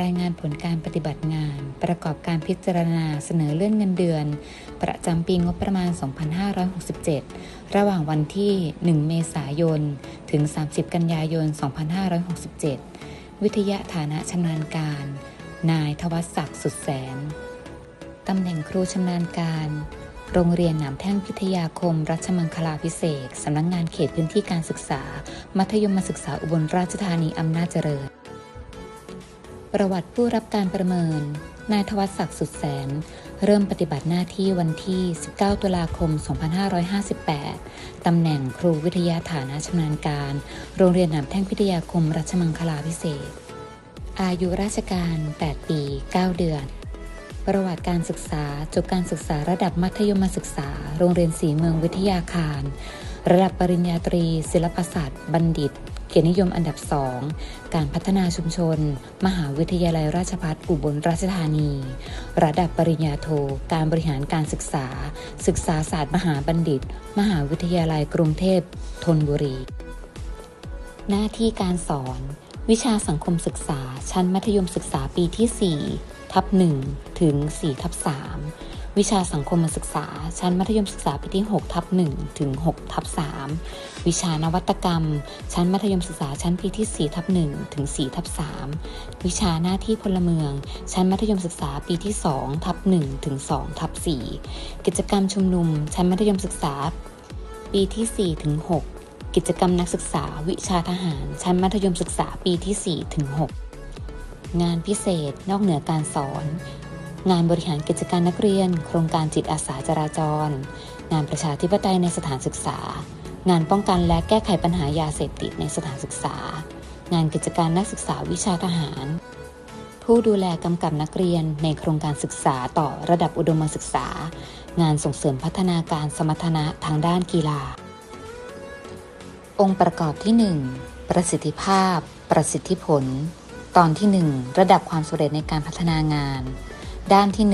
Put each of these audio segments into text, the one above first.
รายงานผลการปฏิบัติงาน ประกอบการพิจารณาเสนอเลื่อนเงินเดือน ประจำปีงบประมาณ 2567 ระหว่างวันที่ 1 เมษายน ถึง 30 กันยายน 2567 วิทยาฐานะชำนาญการ นายทวัชศักดิ์สุดแสน ตำแหน่งครูชำนาญการ โรงเรียนหนามแท่งพิทยาคม รัชมังคลาพิเศษสำนักงงานเขตพื้นที่การศึกษา มัธยมศึกษาอุบลราชธานีอำนาจเจริญ ประวัติผู้รับการประเมิน นายทวัชศักดิ์สุดแสน เริ่มปฏิบัติหน้าที่วันที่ 19 ตุลาคม 2558 ตำแหน่งครูวิทยาฐานะชำนาญการ โรงเรียนหนามแท่งพิทยาคมรัชมังคลาพิเศษ อายุราชการ 8 ปี 9 เดือน ประวัติการศึกษา จบการศึกษาระดับมัธยมศึกษา โรงเรียนศรีเมืองวิทยาคาร ระดับปริญญาตรี ศิลปศาสตร์ บัณฑิต เกียรตินิยมอันดับสองการพัฒนาชุมชน มหาวิทยาลัยราชภัฏอุบลราชธานี ระดับปริญญาโท การบริหารการศึกษา ศึกษาศาสตร์มหาบัณฑิต มหาวิทยาลัยกรุงเทพธนบุรี หน้าที่การสอน วิชาสังคมศึกษา ชั้นมัธยมศึกษาปีที่ 4 ทับ 1 ถึง 4 ทับ 3 วิชาสังคมศึกษา ชั้นมัธยมศึกษาปีที่6ทับ1ถึง6ทับ3วิชานวัตกรรม ชั้นมัธยมศึกษาชั้นปีที่4ทับ1ถึง4ทับ3วิชาหน้าที่พลเมือง ชั้นมัธยมศึกษาปีที่2ทับ1ถึง2ทับ4กิจกรรมชุมนุม ชั้นมัธยมศึกษา ปีที่4ถึง6กิจกรรมนักศึกษา วิชาทหาร ชั้นมัธยมศึกษาปีที่4ถึง6งานพิเศษนอกเหนือการสอน งานบริหารกิจการนักเรียน โครงการจิตอาสาจราจร งานประชาธิปไตยในสถานศึกษา งานป้องกันและแก้ไขปัญหายาเสพติดในสถานศึกษา งานกิจการนักศึกษาวิชาทหาร ผู้ดูแลกำกับนักเรียนในโครงการศึกษาต่อระดับอุดมศึกษา งานส่งเสริมพัฒนาการสมรรถนะทางด้านกีฬา องค์ประกอบที่ 1 ประสิทธิภาพ ประสิทธิผล ตอนที่ 1 ระดับความสำเร็จในการพัฒนางาน ด้านที่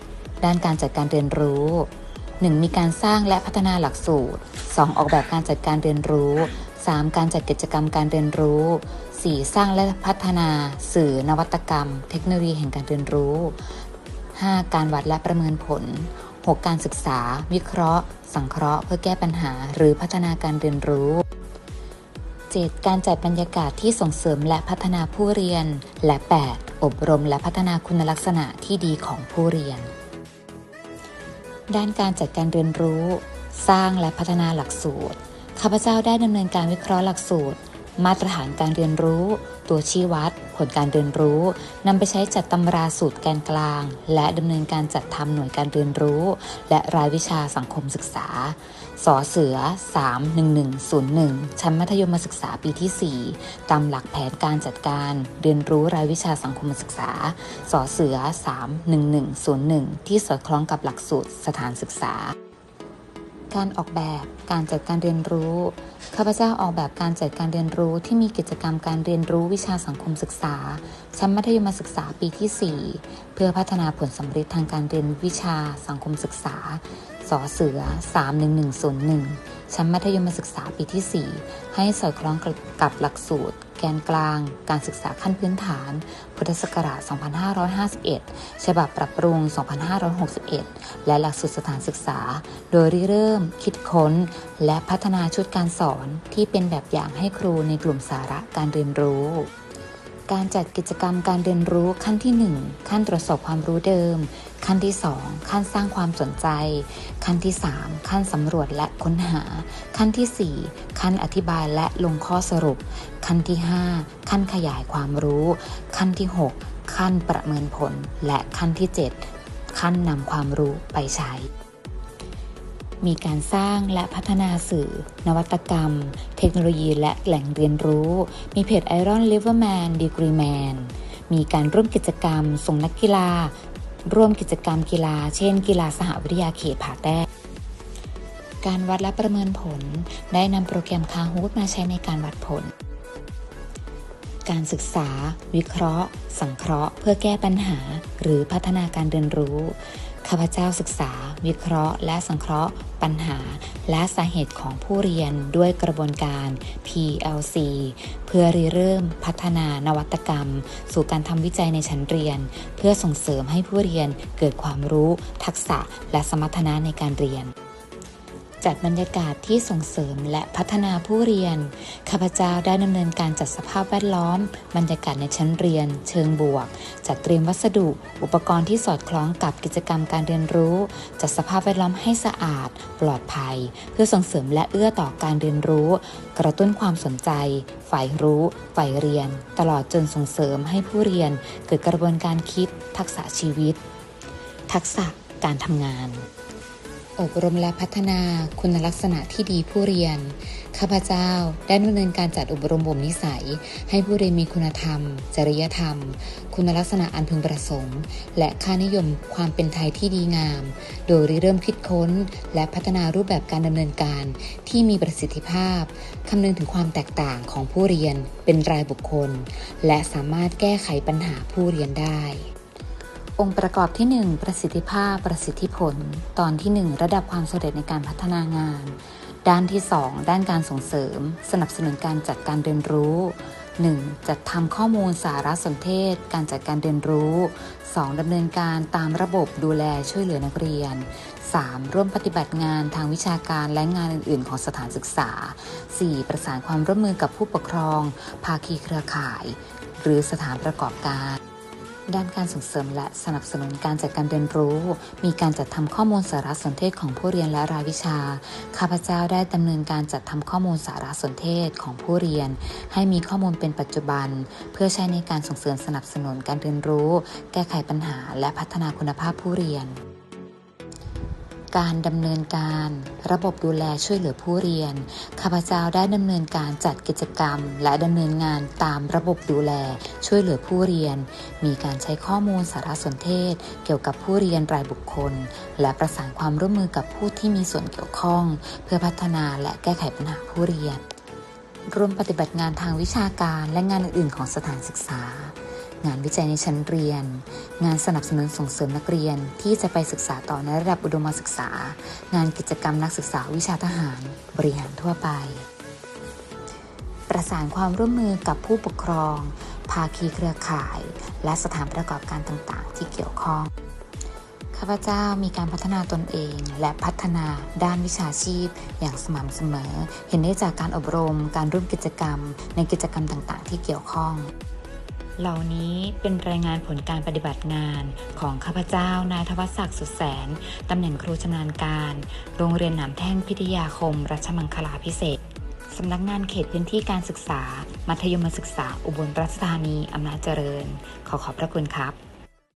1 ด้านการจัดการเรียนรู้ 1. มีการสร้างและพัฒนาหลักสูตร 2. ออกแบบการจัดการเรียนรู้ 3. การจัดกิจกรรมการเรียนรู้ 4. สร้างและพัฒนา สื่อนวัตกรรม เทคโนโลยีแห่งการเรียนรู้ 5. การวัดและประเมินผล 6. การศึกษา วิเคราะห์ สังเคราะห์ เพื่อแก้ปัญหา หรือพัฒนาการเรียนรู้ 7. การจัดบรรยากาศที่ส่งเสริมและพัฒนาผู้เรียน และ 8. อบรมและพัฒนาคุณลักษณะที่ดีของผู้เรียน ด้านการจัดการเรียนรู้ สร้างและพัฒนาหลักสูตร ข้าพเจ้าได้ดำเนินการวิเคราะห์หลักสูตร มาตรฐานการเรียนรู้ ตัวชี้วัด ผลการเรียนรู้นำไปใช้จัดตำราสูตรแกนกลาง และดำเนินการจัดทำหน่วยการเรียนรู้ และรายวิชาสังคมศึกษาสอเสือ 31101 ชั้นมัธยมศึกษาปีที่ 4 ตามหลักแผนการจัดการเรียนรู้รายวิชาสังคมศึกษาสอเสือ 31101 ที่สอดคล้องกับหลักสูตรสถานศึกษา การออกแบบการจัดการเรียนรู้ ข้าพเจ้าออกแบบการจัดการเรียนรู้ที่มีกิจกรรมการเรียนรู้วิชาสังคมศึกษา ชั้นมัธยมศึกษาปีที่ 4 เพื่อพัฒนาผลสำเร็จทางการเรียนวิชาสังคมศึกษาสอเสือ 31101 ชั้นมัธยมศึกษาปีที่ 4 ให้สอดคล้องกับหลักสูตร แกนกลาง การศึกษาขั้นพื้นฐาน พุทธศักราช 2551 ฉบับปรับปรุง 2561 และหลักสูตรสถานศึกษา โดยริเริ่ม คิดค้น และพัฒนาชุดการสอนที่เป็นแบบอย่างให้ครูในกลุ่มสาระการเรียนรู้ การจัดกิจกรรมการเรียนรู้ขั้นที่ 1 ขั้นตรวจสอบความรู้เดิม ขั้นที่ 2 ขั้นสร้างความสนใจ ขั้นที่ 3 ขั้นสำรวจและค้นหา ขั้นที่ 4 ขั้นอธิบายและลงข้อสรุป ขั้นที่ 5 ขั้นขยายความรู้ ขั้นที่ 6 ขั้นประเมินผล และขั้นที่ 7 ขั้นนำความรู้ไปใช้ มีการสร้างและพัฒนาสื่อ นวัตกรรม เทคโนโลยีและแหล่งเรียนรู้ มีเพจ Iron Liverman Degree Man มีการร่วมกิจกรรม ส่งนักกีฬา ร่วมกิจกรรมกีฬา เช่น กีฬาสหวิทยาเขตผาแต้การวัดและประเมินผล ได้นำโปรแกรมคาฮูดมาใช้ในการวัดผล การศึกษา วิเคราะห์ สังเคราะห์ เพื่อแก้ปัญหา หรือพัฒนาการเรียนรู้ ข้าพเจ้าศึกษา วิเคราะห์ และสังเคราะห์ ปัญหา และสาเหตุของผู้เรียนด้วยกระบวนการ PLC เพื่อริเริ่มพัฒนานวัตกรรม สู่การทำวิจัยในชั้นเรียน เพื่อส่งเสริมให้ผู้เรียนเกิดความรู้ ทักษะ และสมรรถนะในการเรียน จัดบรรยากาศที่ส่งเสริมและพัฒนาผู้เรียน ข้าพเจ้าได้ดำเนินการจัดสภาพแวดล้อม บรรยากาศในชั้นเรียน เชิงบวก จัดเตรียมวัสดุ อุปกรณ์ที่สอดคล้องกับกิจกรรมการเรียนรู้ จัดสภาพแวดล้อมให้สะอาด ปลอดภัย เพื่อส่งเสริมและเอื้อต่อการเรียนรู้ กระตุ้นความสนใจ ฝ่ายรู้ ฝ่ายเรียน ตลอดจนส่งเสริมให้ผู้เรียน เกิดกระบวนการคิด ทักษะชีวิต ทักษะการทำงาน อบรมและพัฒนาคุณลักษณะที่ดีผู้เรียน ข้าพเจ้าได้ดำเนินการจัดอบรมบ่มนิสัย ให้ผู้เรียนมีคุณธรรม จริยธรรม คุณลักษณะอันพึงประสงค์ และค่านิยมความเป็นไทยที่ดีงาม โดยริเริ่มคิดค้น และพัฒนารูปแบบการดำเนินการที่มีประสิทธิภาพคำนึงถึงความแตกต่างของผู้เรียนเป็นรายบุคคล และสามารถแก้ไขปัญหาผู้เรียนได้ องค์ประกอบที่ 1 ประสิทธิภาพ ประสิทธิผล ตอนที่ 1 ระดับความสำเร็จในการพัฒนางาน ด้านที่ 2 ด้านการส่งเสริม สนับสนุนการจัดการเรียนรู้ 1. จัดทำข้อมูลสารสนเทศ การจัดการเรียนรู้ 2. ดำเนินการตามระบบดูแลช่วยเหลือนักเรียน 3. ร่วมปฏิบัติงานทางวิชาการและงานอื่น ๆ ของสถานศึกษา 4. ประสานความร่วมมือกับผู้ปกครอง ภาคีเครือข่าย หรือสถานประกอบการ ด้านการส่งเสริมและสนับสนุนการจัดการเรียนรู้ มีการจัดทำข้อมูลสารสนเทศของผู้เรียนและรายวิชา ข้าพเจ้าได้ดำเนินการจัดทำข้อมูลสารสนเทศของผู้เรียน ให้มีข้อมูลเป็นปัจจุบัน เพื่อใช้ในการส่งเสริมสนับสนุนการเรียนรู้ แก้ไขปัญหา และพัฒนาคุณภาพผู้เรียน การดำเนินการ ระบบดูแลช่วยเหลือผู้เรียน ข้าพเจ้าได้ดำเนินการจัดกิจกรรม และดำเนินงานตามระบบดูแล ช่วยเหลือผู้เรียน มีการใช้ข้อมูลสารสนเทศ เกี่ยวกับผู้เรียนรายบุคคล และประสานความร่วมมือกับผู้ที่มีส่วนเกี่ยวข้อง เพื่อพัฒนาและแก้ไขปัญหาผู้เรียนร่วมปฏิบัติงานทางวิชาการและงานอื่นๆ ของสถานศึกษา งานวิจัยในชั้นเรียน งานสนับสนุนส่งเสริมนักเรียนที่จะไปศึกษาต่อในระดับอุดมศึกษา งานกิจกรรมนักศึกษาวิชาทหาร บริหารทั่วไป ประสานความร่วมมือกับผู้ปกครอง ภาคีเครือข่าย และสถานประกอบการต่างๆ ที่เกี่ยวข้องข้าพเจ้ามีการพัฒนาตนเองและพัฒนาด้านวิชาชีพ อย่างสม่ำเสมอ เห็นได้จากการอบรม การร่วมกิจกรรม ในกิจกรรมต่างๆ ที่เกี่ยวข้อง เหล่านี้เป็นรายงานผลการปฏิบัติงานของข้าพเจ้านายทวัศศักดิ์สุดแสน ตำแหน่งครูชำนาญการ โรงเรียนหนามแท่งพิทยาคม รัชมังคลาพิเศษสำนักงานเขตพื้นที่การศึกษา มัธยมศึกษา อุบลราชธานีอำนาจเจริญ ขอขอบพระคุณครับ